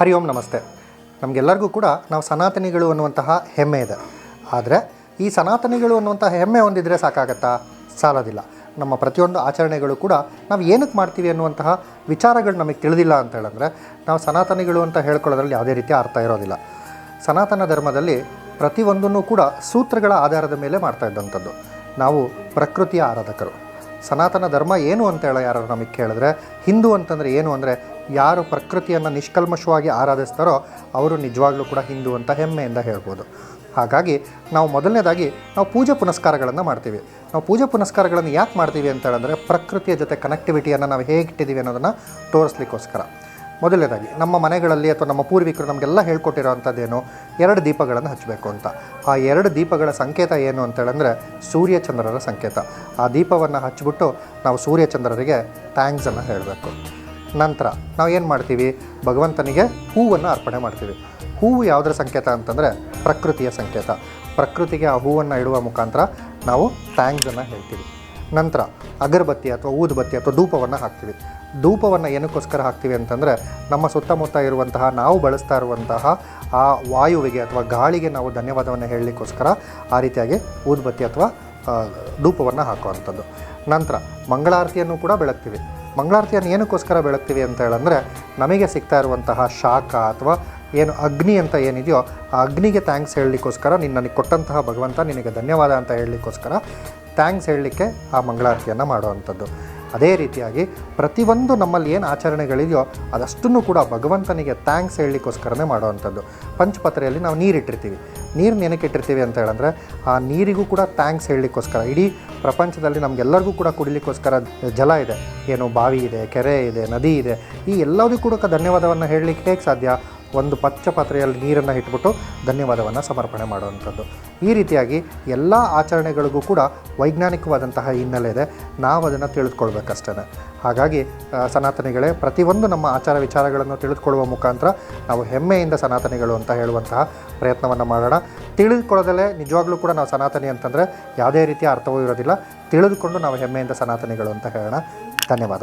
ಹರಿ ಓಂ ನಮಸ್ತೆ. ನಮಗೆಲ್ಲರಿಗೂ ಕೂಡ ನಾವು ಸನಾತನಿಗಳು ಅನ್ನುವಂತಹ ಹೆಮ್ಮೆ ಇದೆ. ಆದರೆ ಈ ಸನಾತನಿಗಳು ಅನ್ನುವಂತಹ ಹೆಮ್ಮೆ ಹೊಂದಿದ್ರೆ ಸಾಕಾಗತ್ತಾ? ಸಾಲೋದಿಲ್ಲ. ನಮ್ಮ ಪ್ರತಿಯೊಂದು ಆಚರಣೆಗಳು ಕೂಡ ನಾವು ಏನಕ್ಕೆ ಮಾಡ್ತೀವಿ ಅನ್ನುವಂತಹ ವಿಚಾರಗಳು ನಮಗೆ ತಿಳಿದಿಲ್ಲ ಅಂತ ಹೇಳಿದ್ರೆ, ನಾವು ಸನಾತನಿಗಳು ಅಂತ ಹೇಳ್ಕೊಳ್ಳೋದ್ರಲ್ಲಿ ಯಾವುದೇ ರೀತಿ ಅರ್ಥ ಇರೋದಿಲ್ಲ. ಸನಾತನ ಧರ್ಮದಲ್ಲಿ ಪ್ರತಿಯೊಂದನ್ನು ಕೂಡ ಸೂತ್ರಗಳ ಆಧಾರದ ಮೇಲೆ ಮಾಡ್ತಾ ಇದ್ದಂಥದ್ದು. ನಾವು ಪ್ರಕೃತಿಯ ಆರಾಧಕರು. ಸನಾತನ ಧರ್ಮ ಏನು ಅಂತ ಹೇಳೋ ಯಾರು ನಮಗೆ ಕೇಳಿದ್ರೆ, ಹಿಂದೂ ಅಂತಂದರೆ ಏನು ಅಂದರೆ ಯಾರು ಪ್ರಕೃತಿಯನ್ನು ನಿಷ್ಕಲ್ಮಶವಾಗಿ ಆರಾಧಿಸ್ತಾರೋ ಅವರು ನಿಜವಾಗ್ಲೂ ಕೂಡ ಹಿಂದೂ ಅಂತ ಹೆಮ್ಮೆಯಿಂದ ಹೇಳ್ಬೋದು. ಹಾಗಾಗಿ ನಾವು ಮೊದಲನೇದಾಗಿ ನಾವು ಪೂಜೆ ಪುನಸ್ಕಾರಗಳನ್ನು ಮಾಡ್ತೀವಿ. ನಾವು ಪೂಜೆ ಪುನಸ್ಕಾರಗಳನ್ನು ಯಾಕೆ ಮಾಡ್ತೀವಿ ಅಂತ ಹೇಳಿದ್ರೆ ಪ್ರಕೃತಿಯ ಜೊತೆ ಕನೆಕ್ಟಿವಿಟಿಯನ್ನು ನಾವು ಹೇಗೆ ಇಟ್ಟಿದ್ದೀವಿ ಅನ್ನೋದನ್ನು ತೋರಿಸ್ಲಿಕ್ಕೋಸ್ಕರ. ಮೊದಲನೇದಾಗಿ ನಮ್ಮ ಮನೆಗಳಲ್ಲಿ ಅಥವಾ ನಮ್ಮ ಪೂರ್ವಿಕರು ನಮಗೆಲ್ಲ ಹೇಳ್ಕೊಟ್ಟಿರೋ ಅಂಥದ್ದೇನು ಎರಡು ದೀಪಗಳನ್ನು ಹಚ್ಚಬೇಕು ಅಂತ. ಆ ಎರಡು ದೀಪಗಳ ಸಂಕೇತ ಏನು ಅಂತೇಳಂದರೆ ಸೂರ್ಯಚಂದ್ರರ ಸಂಕೇತ. ಆ ದೀಪವನ್ನು ಹಚ್ಚಿಬಿಟ್ಟು ನಾವು ಸೂರ್ಯಚಂದ್ರರಿಗೆ ಥ್ಯಾಂಕ್ಸನ್ನು ಹೇಳಬೇಕು. ನಂತರ ನಾವು ಏನು ಮಾಡ್ತೀವಿ? ಭಗವಂತನಿಗೆ ಹೂವನ್ನು ಅರ್ಪಣೆ ಮಾಡ್ತೀವಿ. ಹೂವು ಯಾವುದರ ಸಂಕೇತ ಅಂತಂದರೆ ಪ್ರಕೃತಿಯ ಸಂಕೇತ. ಪ್ರಕೃತಿಗೆ ಆ ಹೂವನ್ನು ಇಡುವ ಮುಖಾಂತರ ನಾವು ಥ್ಯಾಂಕ್ಸನ್ನು ಹೇಳ್ತೀವಿ. ನಂತರ ಅಗರಬತ್ತಿ ಅಥವಾ ಊದುಬತ್ತಿ ಅಥವಾ ಧೂಪವನ್ನು ಹಾಕ್ತೀವಿ. ಧೂಪವನ್ನು ಏನಕ್ಕೋಸ್ಕರ ಹಾಕ್ತೀವಿ ಅಂತಂದರೆ ನಮ್ಮ ಸುತ್ತಮುತ್ತ ಇರುವಂತಹ, ನಾವು ಬಳಸ್ತಾ ಇರುವಂತಹ ಆ ವಾಯುವಿಗೆ ಅಥವಾ ಗಾಳಿಗೆ ನಾವು ಧನ್ಯವಾದವನ್ನು ಹೇಳಲಿಕ್ಕೋಸ್ಕರ ಆ ರೀತಿಯಾಗಿ ಊದುಬತ್ತಿ ಅಥವಾ ಧೂಪವನ್ನು ಹಾಕುವಂಥದ್ದು. ನಂತರ ಮಂಗಳಾರತಿಯನ್ನು ಕೂಡ ಬೆಳಗ್ತೀವಿ. ಮಂಗಳಾರತಿಯನ್ನು ಏನಕ್ಕೋಸ್ಕರ ಬೆಳಗ್ತೀವಿ ಅಂತ ಹೇಳಂದರೆ, ನಮಗೆ ಸಿಗ್ತಾ ಇರುವಂತಹ ಶಾಖ ಅಥವಾ ಏನು ಅಗ್ನಿ ಅಂತ ಏನಿದೆಯೋ, ಆ ಅಗ್ನಿಗೆ ಥ್ಯಾಂಕ್ಸ್ ಹೇಳಲಿಕ್ಕೋಸ್ಕರ ನೀನು ನನಗೆ ಕೊಟ್ಟಂತಹ ಭಗವಂತ ನಿನಗೆ ಧನ್ಯವಾದ ಅಂತ ಹೇಳಲಿಕ್ಕೋಸ್ಕರ ಥ್ಯಾಂಕ್ಸ್ ಹೇಳಲಿಕ್ಕೆ ಆ ಮಂಗಳಾರತಿಯನ್ನು ಮಾಡುವಂಥದ್ದು. ಅದೇ ರೀತಿಯಾಗಿ ಪ್ರತಿಯೊಂದು ನಮ್ಮಲ್ಲಿ ಏನು ಆಚರಣೆಗಳಿದೆಯೋ ಅದಷ್ಟನ್ನು ಕೂಡ ಭಗವಂತನಿಗೆ ಥ್ಯಾಂಕ್ಸ್ ಹೇಳಲಿಕ್ಕೋಸ್ಕರನೇ ಮಾಡುವಂಥದ್ದು. ಪಂಚಪತ್ರೆಯಲ್ಲಿ ನಾವು ನೀರಿಟ್ಟಿರ್ತೀವಿ. ನೀರು ಏನಕ್ಕೆ ಇಟ್ಟಿರ್ತೀವಿ ಅಂತ ಹೇಳಿದ್ರೆ, ಆ ನೀರಿಗೂ ಕೂಡ ಥ್ಯಾಂಕ್ಸ್ ಹೇಳಲಿಕ್ಕೋಸ್ಕರ. ಇಡೀ ಪ್ರಪಂಚದಲ್ಲಿ ನಮಗೆಲ್ಲರಿಗೂ ಕೂಡ ಕುಡಿಲಿಕ್ಕೋಸ್ಕರ ಜಲ ಇದೆ. ಏನು ಬಾವಿ ಇದೆ, ಕೆರೆ ಇದೆ, ನದಿ ಇದೆ. ಈ ಎಲ್ಲದಕ್ಕೂ ಕೂಡ ಧನ್ಯವಾದವನ್ನು ಹೇಳಲಿಕ್ಕೆ ಹೇಗೆ ಸಾಧ್ಯ? ಒಂದು ಪಚ್ಚ ಪಾತ್ರೆಯಲ್ಲಿ ನೀರನ್ನು ಇಟ್ಬಿಟ್ಟು ಧನ್ಯವಾದವನ್ನು ಸಮರ್ಪಣೆ ಮಾಡುವಂಥದ್ದು. ಈ ರೀತಿಯಾಗಿ ಎಲ್ಲ ಆಚರಣೆಗಳಿಗೂ ಕೂಡ ವೈಜ್ಞಾನಿಕವಾದಂತಹ ಹಿನ್ನೆಲೆ ಇದೆ. ನಾವು ಅದನ್ನು ತಿಳಿದುಕೊಳ್ಬೇಕಷ್ಟೇ ಹಾಗಾಗಿ ಸನಾತನಿಗಳೇ, ಪ್ರತಿಯೊಂದು ನಮ್ಮ ಆಚಾರ ವಿಚಾರಗಳನ್ನು ತಿಳಿದುಕೊಳ್ಳುವ ಮುಖಾಂತರ ನಾವು ಹೆಮ್ಮೆಯಿಂದ ಸನಾತನಿಗಳು ಅಂತ ಹೇಳುವಂತಹ ಪ್ರಯತ್ನವನ್ನು ಮಾಡೋಣ. ತಿಳಿದುಕೊಳ್ಳೋದಲ್ಲೇ ನಿಜವಾಗ್ಲೂ ಕೂಡ ನಾವು ಸನಾತನಿ ಅಂತಂದರೆ ಯಾವುದೇ ರೀತಿಯ ಅರ್ಥವೂ ಇರೋದಿಲ್ಲ. ತಿಳಿದುಕೊಂಡು ನಾವು ಹೆಮ್ಮೆಯಿಂದ ಸನಾತನಿಗಳು ಅಂತ ಹೇಳೋಣ. ಧನ್ಯವಾದ.